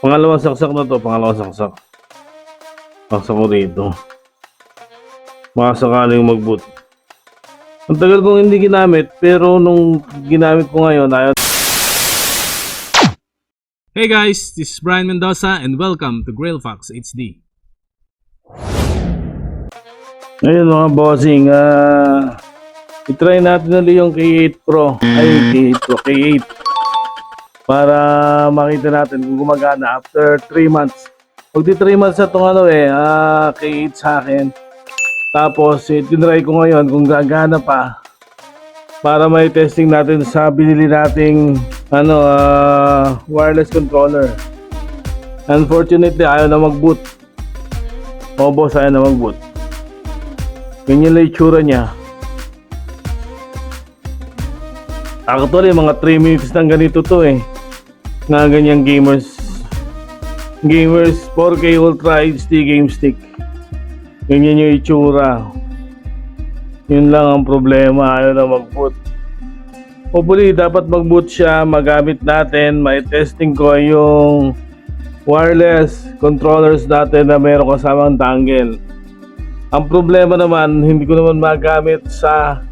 Pangalawang saksak na to, pangalawang saksak. Saksak ko rito. Baka sakaling mag-boot. Ang tagal kong hindi ginamit, pero nung ginamit ko ngayon, ayaw Hey guys, this is Brian Mendoza and welcome to Grailfox HD. Ngayon mga bossing, ah itry natin ulit yung K8 Pro. Ay, K8 Pro, K8. Para makita natin kung gumagana after 3 months. Magdi 3 months na itong ano eh, ah, K8 sa akin. Tapos, eh, tinry ko ngayon kung gagana pa. Para may testing natin sa binili nating ano, ah, wireless controller. Unfortunately, ayaw na mag-boot. O boss, ayaw na mag-boot. Ganyan lang itsura niya. Actually, mga 3 minutes lang ganito to eh. Nga ganyang gamers. Gamers 4K Ultra HD Game Stick. Ganyan yung itsura. Yun lang ang problema. Ayaw na mag-boot. Hopefully, dapat mag-boot siya. Magamit natin. May testing ko yung wireless controllers natin na meron kasamang dangle. Ang problema naman, hindi ko naman magamit sa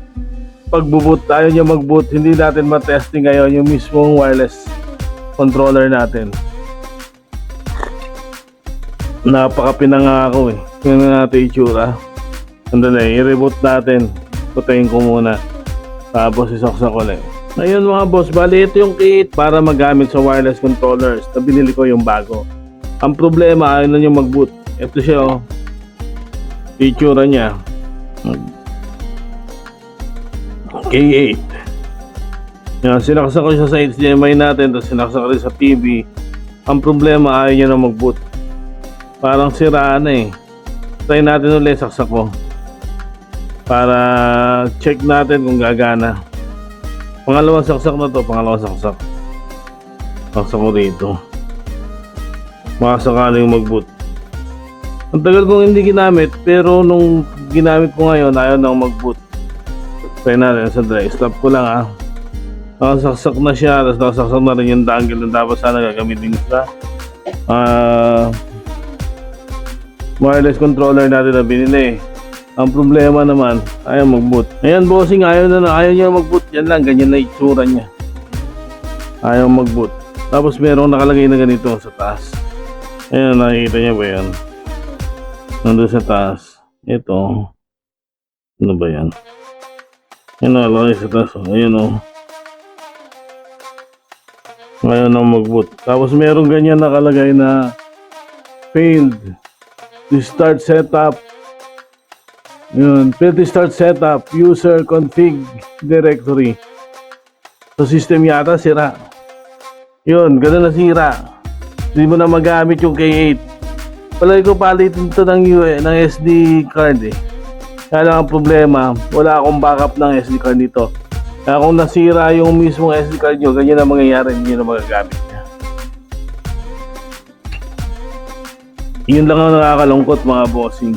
pagbuboot. Ayaw niya mag-boot. Hindi natin matesting ngayon yung mismong wireless controller natin. Napakapinangako eh. Tingnan natin itsura. Sandali, i-reboot natin. Putayin ko muna. Tapos isaksak lang. Ngayon mga boss, bali ito yung kit para magamit sa wireless controllers na binili ko yung bago. Ang problema, ayaw na niya mag-boot. Ito siya oh. Itsura niya. K8. Yan, sinaksak ko siya sa HDMI natin, tapos sinaksak ko rin sa TV. Ang problema, ayaw niya na mag-boot. Parang sira na eh. Try natin ulit, saksak ko. Para check natin kung gagana. Pangalawang saksak na to, pangalawang saksak. Saksak ko rito. Baka sakaling mag-boot. Ang tagal kong hindi ginamit, pero nung ginamit ko ngayon, ayaw nang mag-boot. Try natin sa dry. Stop ko lang ah. Nakasaksak na siya, tapos nakasaksak na rin yung dangle na dapat sana gagamitin sa ah wireless controller natin na binili. Ang problema naman, ayaw mag-boot. Ayan, bossing, ayaw na na, ayaw niya mag-boot. Yan lang, ganyan na itsura niya. Ayaw mag-boot. Tapos merong nakalagay na ganito sa taas. Ayan, nakikita niya ba yan? Nandun sa taas. Ito. Ano ba yan? Yan nakalagay sa taas. oh. Ayan o. Ngayon na mag-boot. Tapos merong ganyan nakalagay na failed start setup. Yun, to start setup user config directory. Sa system yata sira. Yun, ganun na sira. Hindi mo na magamit yung K8. Palagi ko palitin to ng, U- ng SD card eh. Kaya lang ang problema, wala akong backup ng SD card dito. Kaya kung nasira yung mismong SD card nyo, ganyan ang mangyayari, hindi na magagamit. Yun lang ang nakakalungkot mga bossing.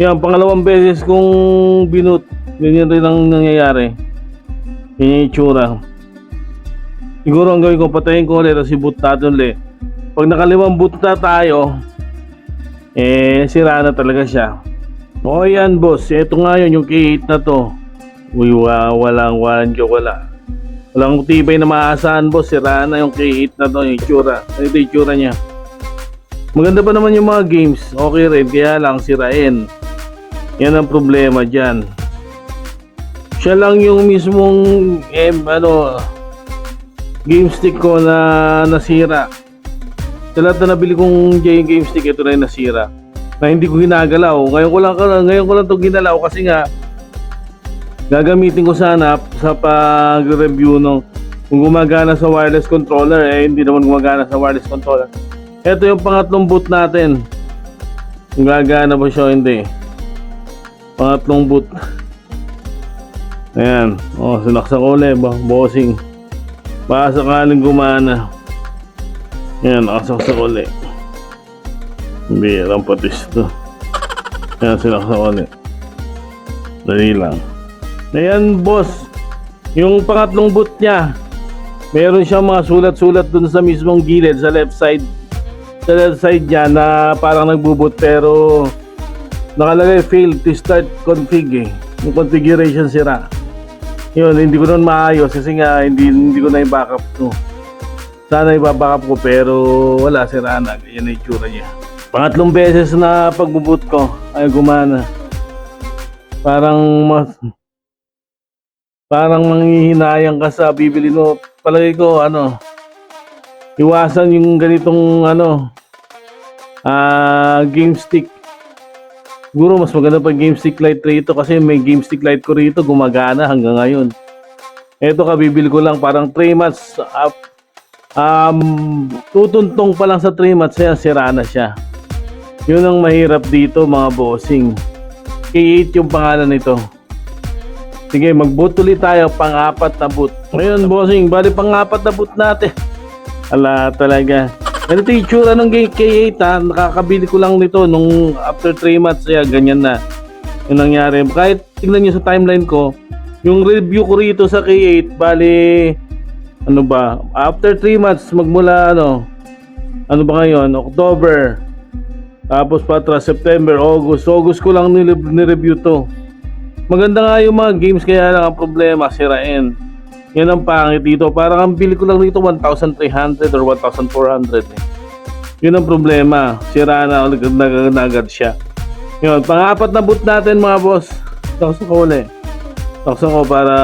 Yan, pangalawang beses kong binut. Ganyan rin ang nangyayari. Yan yung itsura. Siguro ang gawin ko, patayin ko ulit, tapos i-boot natin ulit. Pag nakalimang boot na tayo, eh, sira na talaga siya. O yan boss, ito nga yun, yung K8 na to. Uy, wa, walang, walang joke, wala. Walang tibay na maasahan boss, sira na yung K8 na to, yung itsura. Ito yung itsura niya. Maganda pa naman yung mga games, okay rin, kaya lang sirain. Yan ang problema dyan. Siya lang yung mismong, eh, ano, game stick ko na nasira. Sa lahat na nabili kong J game stick, ito na yung nasira. Na hindi ko ginagalaw. Ngayon ko lang, ngayon ko lang to ginalaw kasi nga, gagamitin ko sana sa pag-review ng kung gumagana sa wireless controller, eh hindi naman gumagana sa wireless controller. Ito yung pangatlong boot natin. Kung gagana ba siya hindi. Pangatlong boot. Ayan. Oh, sinaksak ko ulit. Ba, bossing. Baka sakaling gumana. Ayan, nakasaksak ulit. Birang patis to. Ayan, sinaksak ulit. Dali lang. Ayan, boss. Yung pangatlong boot niya, meron siyang mga sulat-sulat dun sa mismong gilid, sa left side. sa left side niya na parang nagbubot pero nakalagay failed to start config eh. Yung configuration sira. Yun, hindi ko nun maayos kasi nga hindi, hindi ko na i-backup to. Sana i-backup ko pero wala, sira na. Ganyan na itsura niya. Pangatlong beses na pagbubut ko ay gumana. Parang mas parang manghihinayang ka sa bibili mo. Palagay ko ano, iwasan yung ganitong ano ah game stick. Siguro mas maganda pa game stick light rito kasi may game stick light ko rito gumagana hanggang ngayon. Ito kabibili ko lang parang 3 months up. Um, tutuntong pa lang sa 3 months yan, sira na siya. Yun ang mahirap dito mga bossing. K8 yung pangalan nito. Sige, mag-boot ulit tayo, pang-apat na boot. Ngayon, bossing, bali pang-apat na boot natin. Ala, talaga. Ganito yung itsura ng K8 ha. Nakakabili ko lang nito nung after 3 months, ya, ganyan na. Yung nangyari. Kahit tingnan nyo sa timeline ko, yung review ko rito sa K8, bali, ano ba, after 3 months, magmula ano, ano ba ngayon, October, tapos patra September, August, August ko lang nire- nireview to. Maganda nga yung mga games kaya lang ang problema, sirain. Yan ang pangit dito. Parang ang bili ko lang dito 1,300 or 1,400 eh. Yun ang problema. Sira na agad na, agad siya. Yun, pang-apat na boot natin mga boss. Takso ko ulit. Takso ko para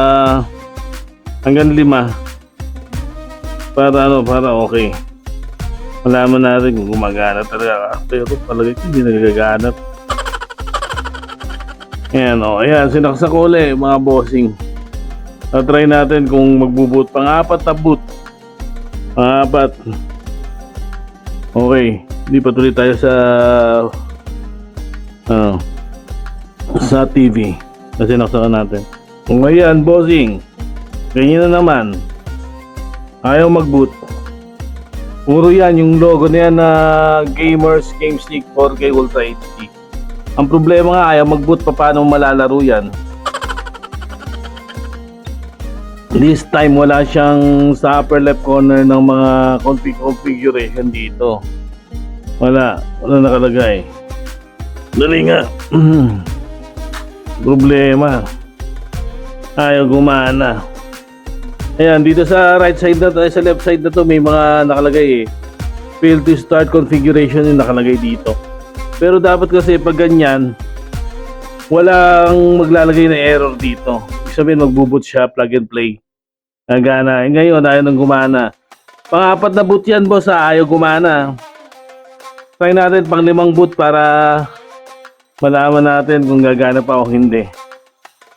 hanggang lima. Para ano, para okay. Malaman natin kung gumagana talaga. Pero palagi ko hindi nagagana. Ayan o, ayan, sinaksak ko ulit mga bossing. try natin kung magbubut pang apat na boot. Pang apat. Okay, hindi pa tuloy tayo sa ano, sa TV. Kasi naksakan natin. Kung ayan, bossing. Ganyan na naman. Ayaw mag-boot. Puro yan, yung logo na yan na Gamers Game Stick 4K Ultra HD. Ang problema nga, ayaw mag-boot pa paano malalaro yan. This time wala siyang sa upper left corner ng mga config configuration dito. Wala, wala nakalagay. Dali nga. Problema. Ayaw gumana. Ayan, dito sa right side na to, eh, sa left side na to, may mga nakalagay eh. Fail to start configuration yung nakalagay dito. Pero dapat kasi pag ganyan, walang maglalagay na error dito. Ibig sabihin, magbuboot siya, plug and play. Eh, ngayon, ayaw nang gumana. Pang-apat na boot yan, boss, ha? ayaw gumana. Try natin pang limang boot para malaman natin kung gagana pa o hindi.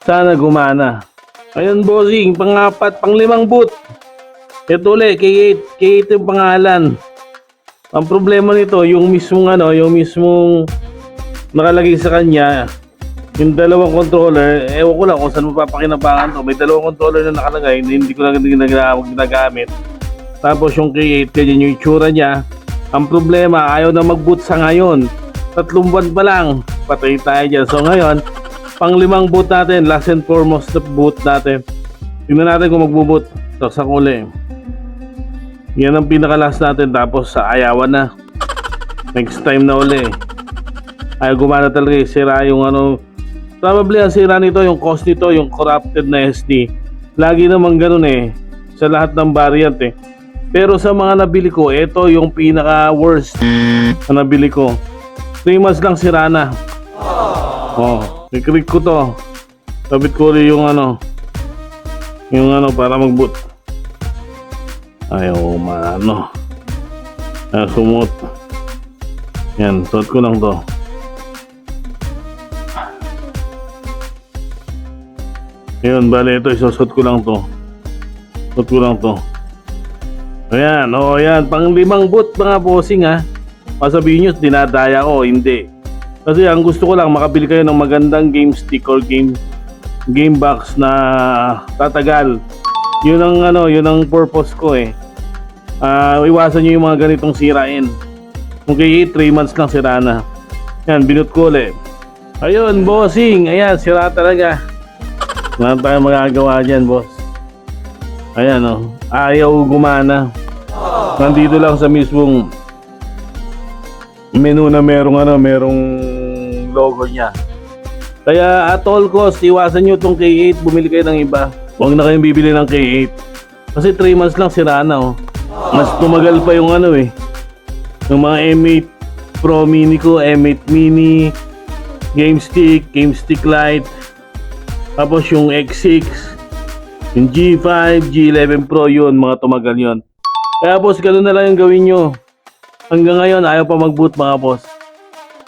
Sana gumana. Ayun, bossing, pang-apat, pang-limang boot. Ito ulit, K8, K8 yung pangalan. Ang problema nito, yung mismong ano, yung mismong nakalagay sa kanya, yung dalawang controller, ewan ko lang kung saan mapapakinabangan to. May dalawang controller na nakalagay na hindi ko lang ginag- ginagamit. Tapos yung K8, ganyan yung itsura niya. Ang problema, ayaw na mag-boot sa ngayon. Tatlong buwan pa lang, patay tayo dyan. So ngayon, pang limang boot natin, last and foremost na boot natin. Tingnan natin kung magbo-boot. So, sa. Yan ang pinaka-last natin. Tapos sa ayawan na. Next time na uli. Ayaw gumana talaga eh. Sira yung ano. Probably ang sira nito, yung cost nito, yung corrupted na SD. Lagi naman ganun eh. Sa lahat ng variant eh. Pero sa mga nabili ko, ito yung pinaka worst na nabili ko. 3 months lang sira na. Oh, i-click ko to. Sabit ko rin yung ano. Yung ano para mag-boot. Ayaw maano. Ah, sumot. Yan, suot ko lang to. Ayun, bale ito, isusot ko lang to. Suot ko lang to. Ayan, oh, ayan, pang limang boot mga bossing ha. Masabihin nyo, dinadaya ko, hindi. Kasi ang gusto ko lang, makabili kayo ng magandang game stick or game game box na tatagal. Yun ang ano, yun ang purpose ko eh. Ah, iwasan niyo yung mga ganitong sirain. Okay, 3 months lang sira na. Yan, binut ko ulit. Ayun, bossing. Ayan, sira talaga. Wala tayong magagawa dyan, boss. Ayan, oh. Ayaw gumana. Nandito lang sa mismong menu na merong ano, merong logo niya. Kaya at all cost, iwasan nyo itong K8, bumili kayo ng iba. Huwag na kayong bibili ng K8. Kasi 3 months lang sira na oh. Mas tumagal pa yung ano eh. Yung mga M8 Pro Mini ko, M8 Mini, Game Stick, Game Stick Lite, tapos yung X6, yung G5, G11 Pro yun, mga tumagal yun. Kaya boss, ganun na lang yung gawin nyo. Hanggang ngayon, ayaw pa mag-boot mga boss.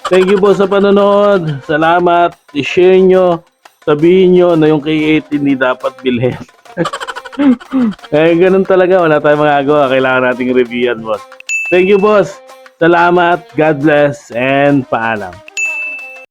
Thank you po sa panonood. Salamat. I-share nyo. Sabihin nyo na yung K8 hindi dapat bilhin. Kaya ganun talaga. Wala tayong magagawa. Kailangan nating review yan, boss. Thank you, boss. Salamat. God bless. And paalam.